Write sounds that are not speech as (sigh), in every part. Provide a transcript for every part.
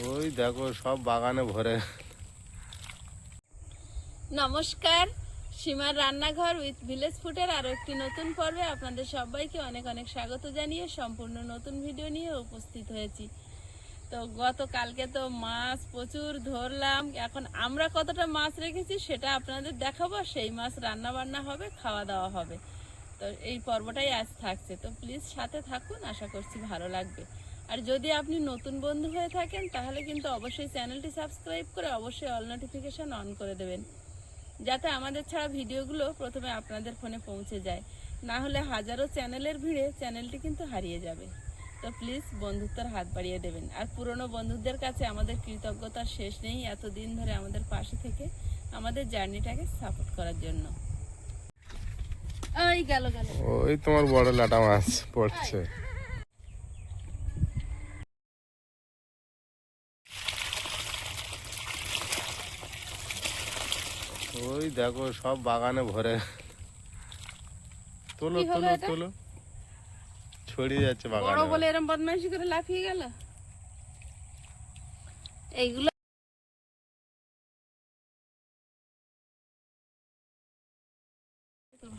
ওই দেখো, সব বাগানে ভরে। নমস্কার, সীমার রান্নাঘর উইথ ভিলেজ ফুডের আরও একটি নতুন পর্বে আপনাদের সবাইকে অনেক অনেক স্বাগত জানিয়ে সম্পূর্ণ নতুন ভিডিও নিয়ে উপস্থিত হয়েছি। তো গতকালকে তো মাছ প্রচুর ধরলাম, এখন আমরা কতটা মাছ রেখেছি সেটা আপনাদের দেখাবো, সেই মাছ রান্না বান্না হবে খাওয়া দাওয়া হবে। তো এই পর্বটাই আজ থাকছে। তো প্লিজ সাথে থাকুন, আশা করছি ভালো লাগবে। আর যদি আপনি নতুন বন্ধু হয়ে থাকেন, তাহলে কিন্তু অবশ্যই চ্যানেলটি সাবস্ক্রাইব করে অবশ্যই অল নোটিফিকেশন অন করে দেবেন। যাতে আমাদের ছাড়া ভিডিওগুলো প্রথমে আপনাদের ফোনে পৌঁছে যায়। না হলে হাজারো চ্যানেলের ভিড়ে চ্যানেলটি কিন্তু হারিয়ে যাবে। তো প্লিজ বন্ধুত্বের হাত বাড়িয়ে দেবেন। আর পুরনো বন্ধুদের কাছে আমাদের কৃতজ্ঞতার শেষ নেই এতদিন ধরে আমাদের পাশে থেকে আমাদের জার্নিটাকে সাপোর্ট করার জন্য। ওই গেল গেল। ওই তোমার বড় লাটা মাছ পড়ছে। ওই দেখো সব বাগানে ভরে। তোলো তোলো তোলো। ছড়িয়ে যাচ্ছে বড় বলে এরম বদমাইশি করে লাফিয়ে গেল? এইগুলো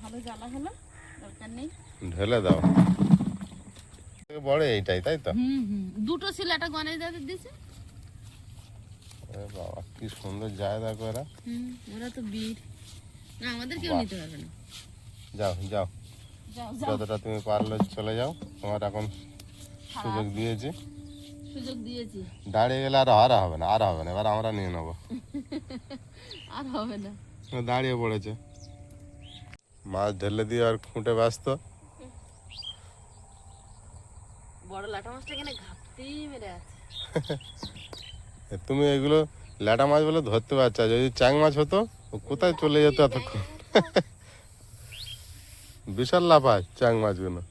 ভালো জ্বালা হলো দরকার নেই। ঢেলে দাও। বড় এইটাই তাই তো? হুম হুম। দুটো একটা গণেশ দাদের দিছে। বাবা কি সুন্দর যায় দেখো এরা। ওরা তো বীর। না আমাদের কেউ নিতে পারবে না। যাও যাও। যতটা তুমি পারলে চলে যাও। তোমার এখন সুযোগ দিয়েছি। সুযোগ দিয়েছি। দাঁড়িয়ে গেলে আর হারা হবে না আর হবে না। এবার আমরা নিয়ে নেব। (laughs) আর হবে না। দাঁড়িয়ে পড়েছে। মাছ ঢেলে দিয়ে আর খুঁটে ব্যস্ত। বড় লাটা মাছটা এখানে ঘাপতেই মেরে আছে। (laughs) তুমি এগুলো ল্যাটা মাছ বলে ধরতে পারছ যদি চ্যাং মাছ হতো ও কোথায় চলে যেত এতক্ষণ? বিশাল লাফায় চ্যাং মাছগুলো।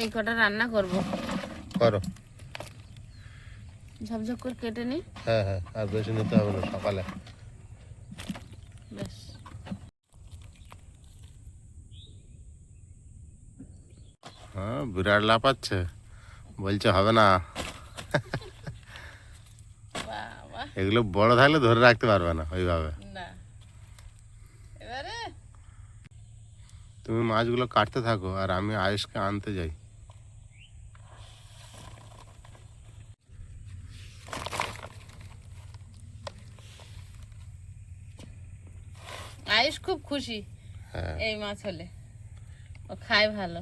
এই কটা রান্না করব। করো। ঝকঝক করে কেটে নি। হ্যাঁ হ্যাঁ আর বেশি নিতে হবে না সকালে। বেশ। হ্যাঁ বিরাট লাফাচ্ছে। বলছে হবে না। এগুলো বড় থাকলে ধরে রাখতে পারবে না ওইভাবে। তুমি মাছগুলো কাটতে থাকো আর আমি আয়ুষকে আনতে যাই। আয়ুষ খুব খুশি হ্যাঁ। এই মাছ হলে। ও খায় ভালো।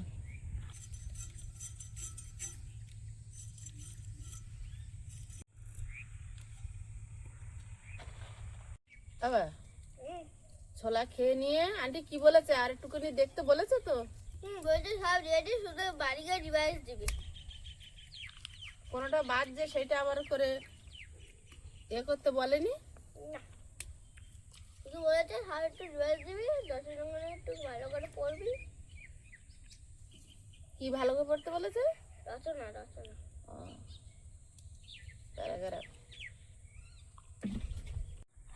ছোলা খেয়ে নিয়ে আন্টি কি বলেছে? আর একটুখানি দেখতে বলেছে তো? হুম বলছে সব রেডি শুধু বাড়ি গিয়ে ডিভাইস দিবি। কোনোটা বাদ যে সেটা আবার করে এ করতে বলেনি? না। শুধু বলেছে সব একটু ডিভাইস দিবি দশের সঙ্গে একটু ভালো করে পড়বি। কি ভালো করে পড়তে বলেছে? রচনা রচনা।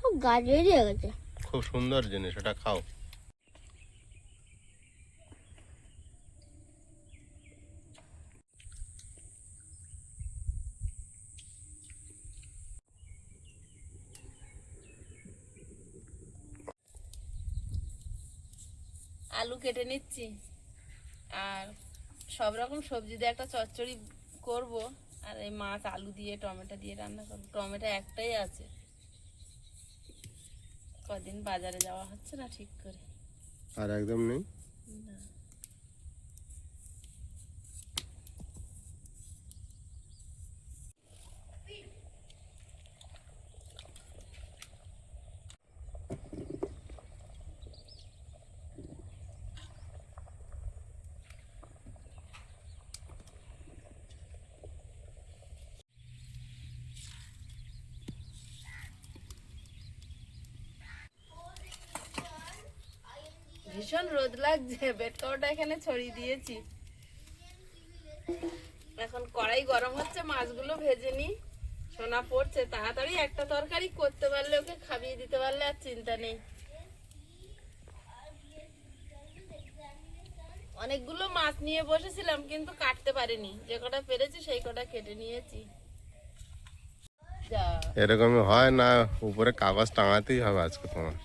ও, গাছ হয়ে গেছে। খুব সুন্দর জিনিস এটা খাও। আলু কেটে নিচ্ছি। আর সব রকম সবজি দিয়ে একটা চচ্চড়ি করব। আর এই মাছ, আলু দিয়ে, টমেটো দিয়ে রান্না করব। টমেটো একটাই আছে। কদিন বাজারে যাওয়া হচ্ছে না ঠিক করে আর একদম নেই না। ভীষণ রোদ লাগছে বেড এখানে ছড়িয়ে দিয়েছি। এখন কড়াই গরম হচ্ছে, মাছগুলো ভেজে নি সোনা পড়ছে, তাড়াতাড়ি একটা তরকারি করতে পারলে ওকে খাইয়ে দিতে পারলে আর চিন্তা নেই। অনেকগুলো মাছ নিয়ে বসেছিলাম, কিন্তু কাটতে পারিনি। যে কটা পেরেছি, সেই কটা কেটে নিয়েছি। যা। এরকমই হয় না, উপরে কাগজ টাঙাতেই হবে আজকে তোমার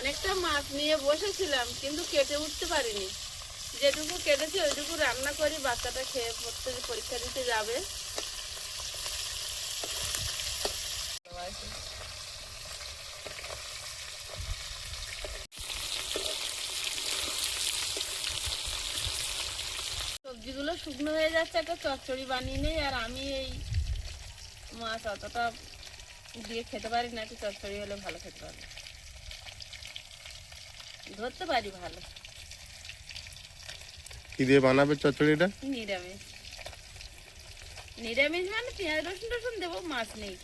অনেকটা মাছ নিয়ে বসেছিলাম কিন্তু কেটে উঠতে পারিনি। যেটুকু কেটেছি, ওইটুকু রান্না করি, বাচ্চাটা খেয়ে পড়তে পরীক্ষা দিতে যাবে। সবজিগুলো শুকনো হয়ে যাচ্ছে, একটা চচ্চড়ি বানিয়ে নেই, আর আমি এই মাছ অতটা দিয়ে খেতে পারি না, একটু চচ্চড়ি হলে ভালো খেতে পারি ধরতে পারি ভালো। কি দিয়ে বানাবে চচ্চড়িটা? নিরামিষ। নিরামিষ মানে পেঁয়াজ রসুন টসুন দেবো, মাছ নেই।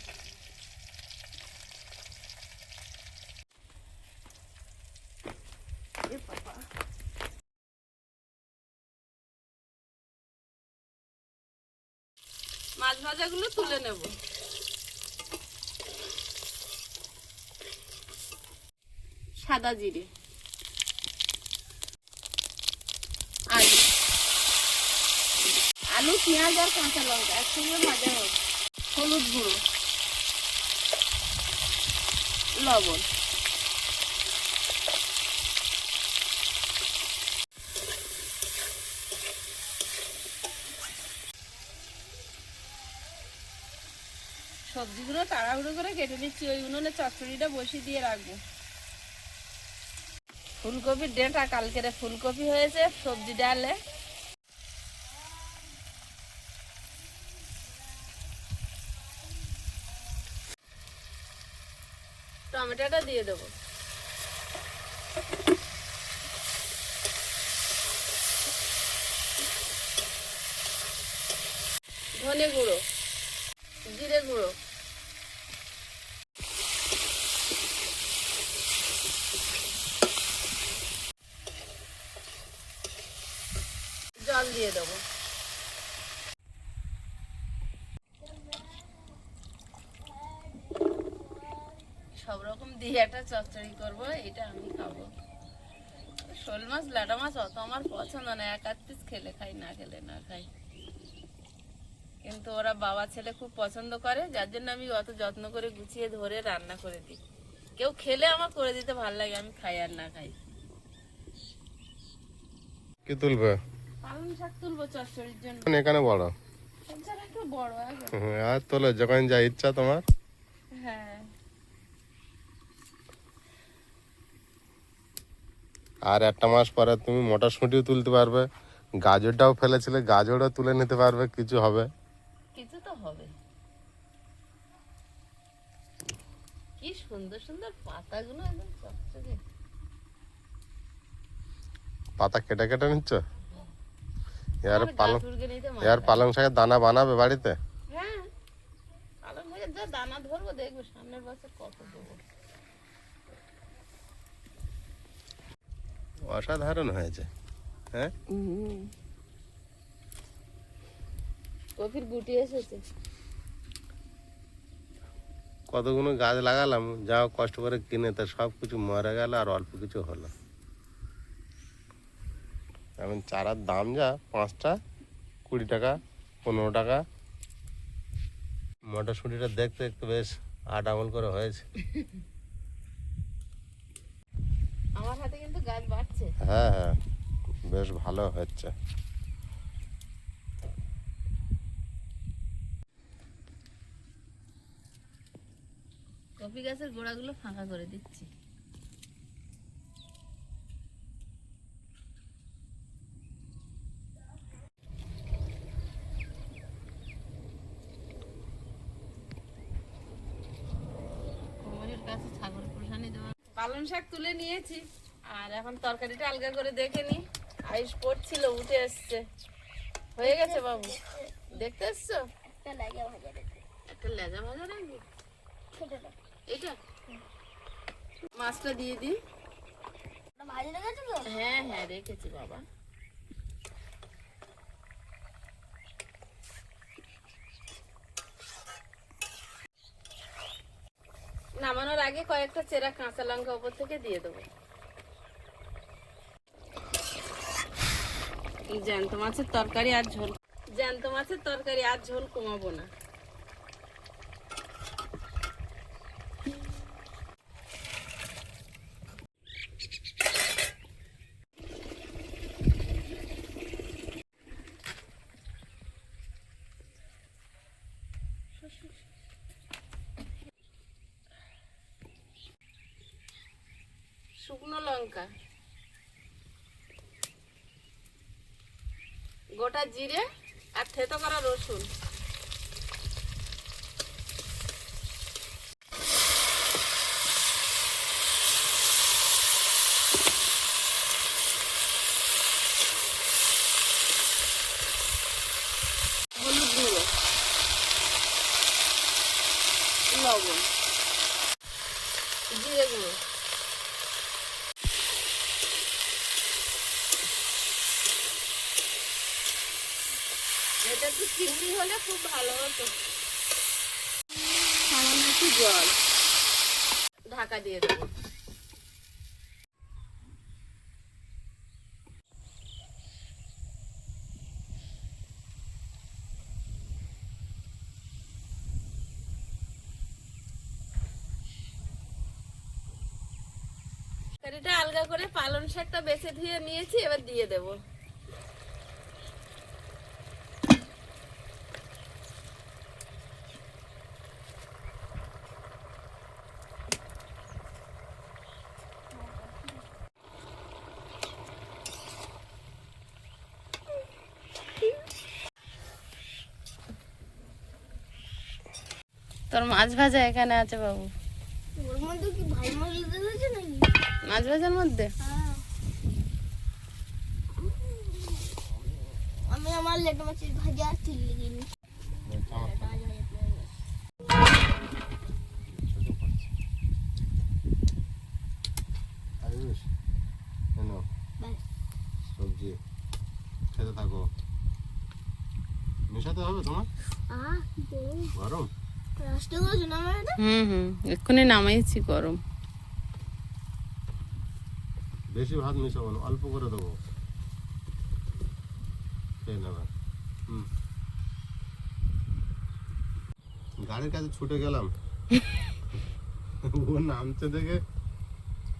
মাছ ভাজাগুলো তুলে নেব। সাদা জিরে আলু আলু পেঁয়াজ আর কাঁচা লঙ্কা, একসঙ্গে ভাজা হোক হলুদ গুঁড়ো, লবণ। সবজিগুলো তাড়াহুড়ো করে কেটে নিচ্ছি, ওই উনুনে চচ্চড়িটা বসিয়ে দিয়ে রাখব। ফুলকপির ডেটা, কালকেরে ফুলকপি হয়েছে, সবজি ডালে দিয়ে দেবো। ধনে গুঁড়ো জিরে গুঁড়ো জল দিয়ে দেবো সব রকম দিয়ে একটা চচ্চড়ি করব এটা আমি খাব। শোল মাছ লাটা মাছ অত আমার পছন্দ না এক আধ পিস খেলে খাই না খেলে না খাই। কিন্তু ওরা বাবা ছেলে খুব পছন্দ করে যার জন্য আমি অত যত্ন করে গুছিয়ে ধরে রান্না করে দিই। কেউ খেলে আমার করে দিতে ভালো লাগে আমি খাই আর না খাই। কি তুলবে? পালং শাক তুলবো চচ্চড়ির জন্য। এখানে বড় সবজার একটু বড় হুম, আর তোলো যখন যা ইচ্ছা তোমার। হ্যাঁ। আর একটা মাস পরে তুমি মটরশুঁটিও তুলতে পারবে। গাজরটাও ফেলেছিলে গাজরও তুলে নিতে পারবে কিছু হবে। কিছু তো হবে। কি সুন্দর সুন্দর পাতাগুলো একদম চকচকে। পাতা কেটে কেটে নিচ্ছ? এর আমার পালং এর পালং শাকের দানা বানাবে বাড়িতে? হ্যাঁ। পালং শাকের দানা ধরবো দেখব সামনের বছর কত দেবো। অসাধারণ হয়েছে। হ্যাঁ? কপির গুটি এসেছে। কতগুলো গাছ লাগালাম যা কষ্ট করে কিনে তা সব কিছু মরে গেল আর অল্প কিছু হলো। এখন চারার দাম যা পাঁচটা কুড়ি টাকা পনেরো টাকা। মটরশুঁটিটা দেখতে একটু বেশ আট আমল করে হয়েছে। আমার হাতে কিন্তু গাছ বাড়ছে হ্যাঁ হ্যাঁ। বেশ ভালো হচ্ছে। কপি গাছের গোড়াগুলো ফাঁকা করে দিচ্ছি। কোমরের কাছে ছাগল প্রসানি দেওয়া পালং শাক তুলে নিয়েছি। আর এখন তরকারিটা আলগা করে দেখে নি। আইস পড়ছিল উঠে এসছে। হয়ে গেছে বাবু? দেখতে এসছো? একটা লেজা ভাজা রাখবি মাছটা দিয়ে দিই হ্যাঁ হ্যাঁ রেখেছি বাবা। নামানোর আগে কয়েকটা চেরা কাঁচা লঙ্কা উপর থেকে দিয়ে দেবো। জ্যান্ত মাছের তরকারি আর ঝোল। জ্যান্ত মাছের তরকারি আর ঝোল কমাবো না। শুকনো লঙ্কা। গোটা জিরে আর থেতো করা রসুন। লবণ। জিরে গুঁড়ো এটা একটু চিংড়ি হলে খুব ভালো হতো। সামান্য একটু জল। ঢাকা দিয়ে দেবো। তরকারিটা আলগা করে পালং শাকটা বেছে ধুয়ে নিয়েছি এবার দিয়ে দেবো তোর মাছ ভাজা এখানে আছে বাবু। মধ্যে কি ভাই মশলা দিয়েছে নাকি? মাছ ভাজার মধ্যে? হ্যাঁ। আমি আমার লেটু মাছের ভাজা চিল্লি কিনি? সবজি খেতে থাকো। মেশাতে হবে তোমার? আহ গরম? হুম হুম এক্ষুনি নামাইছি গরম। বেশি ভাত মেশাবো না অল্প করে দেবো। হুম। গাড়ির কাছে ছুটে গেলাম। ও নামতে দেখে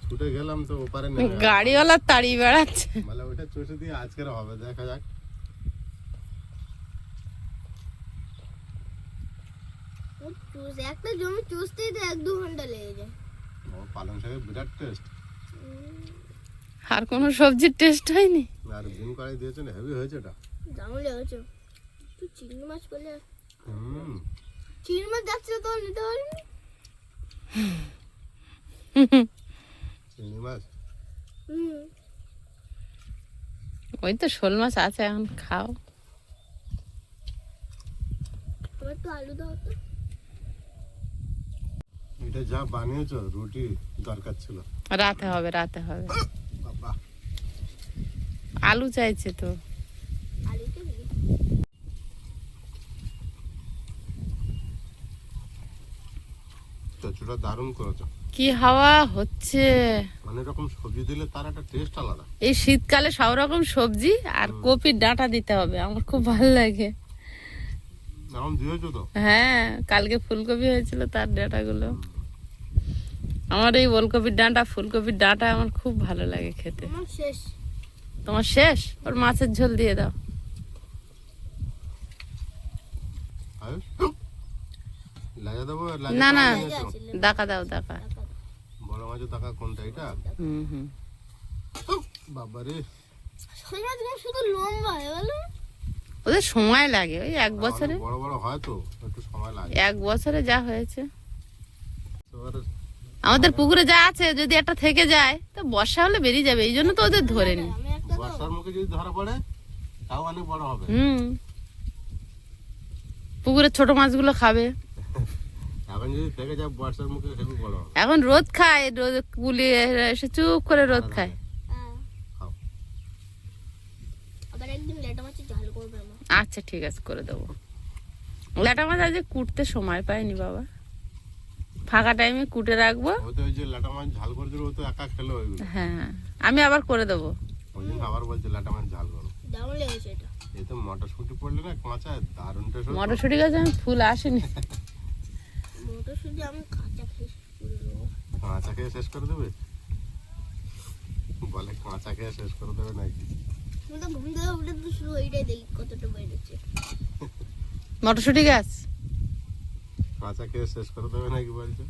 ছুটে গেলাম তো ওপারে। গাড়িওয়ালা তাড়িয়ে বেড়াচ্ছে। মানে ওইটা চষে দিয়ে আজকের হবে দেখা যাক ও চুষ একটা জমি চুষতেই তো এক দু ঘণ্টা লেগে যায়। ও পালং শাকের বিরাট টেস্ট আর কোনো সবজির টেস্ট হয়নি? আর দিন কড়াই দিয়েছেন হেভি হয়েছে এটা। দারুণ লেগেছে। তুই চিংড়ি মাছ করলে হুম। চিংড়ি মাছ যাচ্ছে তো নিতে পারিনি। চিংড়ি মাছ? হুম। ওই তো শোল মাছ আছে এখন খাও। আমার একটু আলু দাও তো। এটা যা বানিয়েছো রুটি দরকার ছিল। রাতে হবে রাতে হবে। বাবা। আলু চাইছে তো। দিই দারুণ করেছ। কি হাওয়া হচ্ছে। অনেক রকম সবজি দিলে তার একটা টেস্ট আলাদা। এই শীতকালে সব রকম সবজি আর কপির ডাঁটা দিতে হবে আমার খুব ভালো লাগে। এখন দিয়েছ তো? হ্যাঁ কালকে ফুলকপি হয়েছিল তার ডাঁটাগুলো। আমার এই ওলকপির ডাঁটা ফুলকপির ডাঁটা আমার খুব ভালো লাগে খেতে। আমার শেষ। তোমার শেষ? ওর মাছের ঝোল দিয়ে দাও। না না দাকা দাও দাকা। বড় মাছের টাকা কোনটা এটা হুম হুম। বাবারে। শুধু লম্বা হয়ে ওদের সময় লাগে ওই এক বছরে। বড় বড় হয় তো একটু সময় লাগে। এক বছরে যা হয়েছে। আমাদের পুকুরে যা আছে যদি একটা থেকে যায় তো বর্ষা হলে বেরিয়ে যাবে এই জন্য তো ওদের ধরে নি। আমি একটা দাও বর্ষার মুখে যদি ধরা পড়ে তাও অনেক বড় হবে। হুম। পুকুরের ছোট মাছগুলো খাবে। এখন যদি থেকে যা বর্ষার মুখে হেবি বড় হবে। এখন রোদ খায় রোদ গুলিয়ে এসে চুপ করে রোদ খায়। হ্যাঁ আচ্ছা ঠিক আছে করে দেবো। ল্যাটা মাছ আজকে কুটতে সময় পাইনি বাবা। ফাঁকা টাইমে কুটে রাখব। ও তো ওই যে লাটা মাছ ঝাল করে দিল তো একা খেলো ওইগুলো হ্যাঁ আমি আবার করে দেবো। ওই জন্য আবার বলছে লাটা মাছ ঝাল করো। দারুণ লেগেছে এটা। এই তো মটরশুঁটি পড়লে না কাঁচা দারুণ টেস্ট মটরশুঁটি গাছে আমি ফুল আসেনি। মটরশুঁটি আমি কাঁচা খেয়ে করে দেবো। কাঁচা খেয়ে শেষ করে দেবে? বলে কাঁচা খেয়ে শেষ করে দেবে নাকি? আমি তো ঘুম থেকে উঠে তো শুধু ওইটাই দেখি কতটা বেড়েছে মটরশুঁটি গাছ? কাঁচা খেয়ে শেষ করে দেবে নাকি বলছে?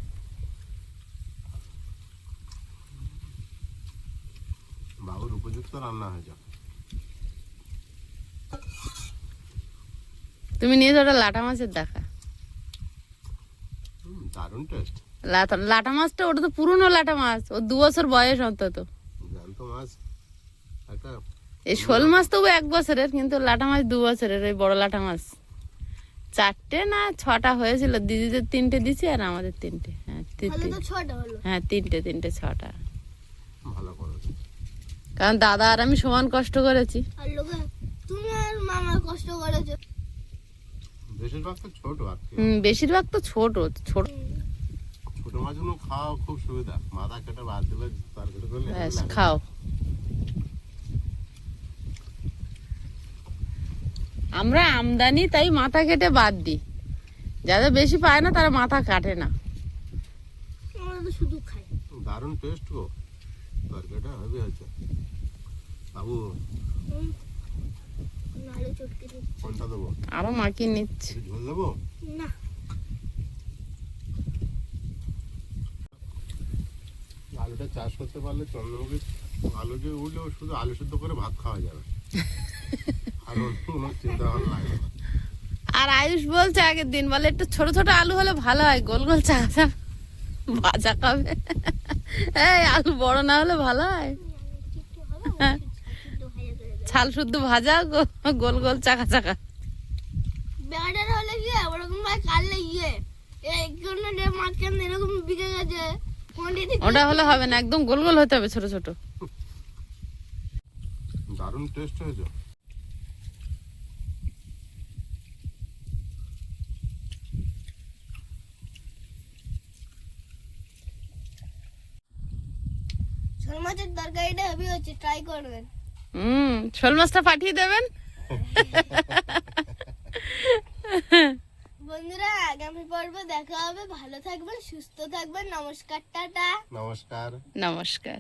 বাবুর উপযুক্ত রান্না হয়েছে তুমি নিয়ে ওটা লাটা মাছের দেখা। দারুণ টেস্ট লাটা লাটা মাছটা ওটা তো পুরনো লাটা মাছ। ও দু বছর বয়স অন্তত। জ্যান্ত মাছ। একটা এই শোল মাছ তবু এক বছরের কিন্তু লাটা মাছ দু বছরের ওই বড় লাটা মাছ। চারটে না ছটা হয়েছিল? দিদিদের তিনটে দিছি আর আমাদের তিনটে। হ্যাঁ হ্যাঁ তিনটে তিনটে ছটা। কারণ দাদা আর আমি সমান কষ্ট করেছি। আর লোকে তুমি আর মামার কষ্ট করেছ। বেশিরভাগ তো ছোট ছোট ছোট। ছোট মাছগুলো খাওয়া খুব সুবিধা। মাথা কেটে বাদ দিলে খাও। আমরা আমদানি তাই মাথা কেটে বাদ দিই। যাদের বেশি পায় না তারা মাথা কাটে না। আমরা তো শুধু খাই দারুণ টেস্ট গো। তরকারিটা হেভি হয়েছে। বাবু হুম। নালে চটকে দিই কোনটা দেবো? আরও মাখিয়ে নিচ্ছে। ঝোল দেবো? না। আলুটা চাষ করতে পারলে চন্দ্রমুখী আলু যে উঠলেও শুধু আলু সিদ্ধ করে ভাত খাওয়া যাবে। (laughs) আর আয়ুষ বলছে আগের দিন বলে একটু ছোট ছোট আলু হলে ভালো হয় গোল গোল চাকা ভাজা খাবে। এই আলু বড় না হলে ভালো হয়। ছাল শুদ্ধ ভাজা গো- গোল গোল চাকা চাকা বেড়াটা হলে গিয়ে ওরকম ভাবে কাটলে গিয়ে এই কোনো মাঝখানে এরকম বিকে গেছে ওটা হলে হবে না একদম গোল গোল হতে হবে ছোট ছোট। দারুণ টেস্ট হয়েছে শোল মাছের তরকারিটা হচ্ছে ট্রাই করবেন। হুম শোল মাছটা পাঠিয়ে দেবেন? বন্ধুরা আগামী পর্ব দেখা হবে। ভালো থাকবেন সুস্থ থাকবেন। নমস্কার টাটা। নমস্কার। নমস্কার।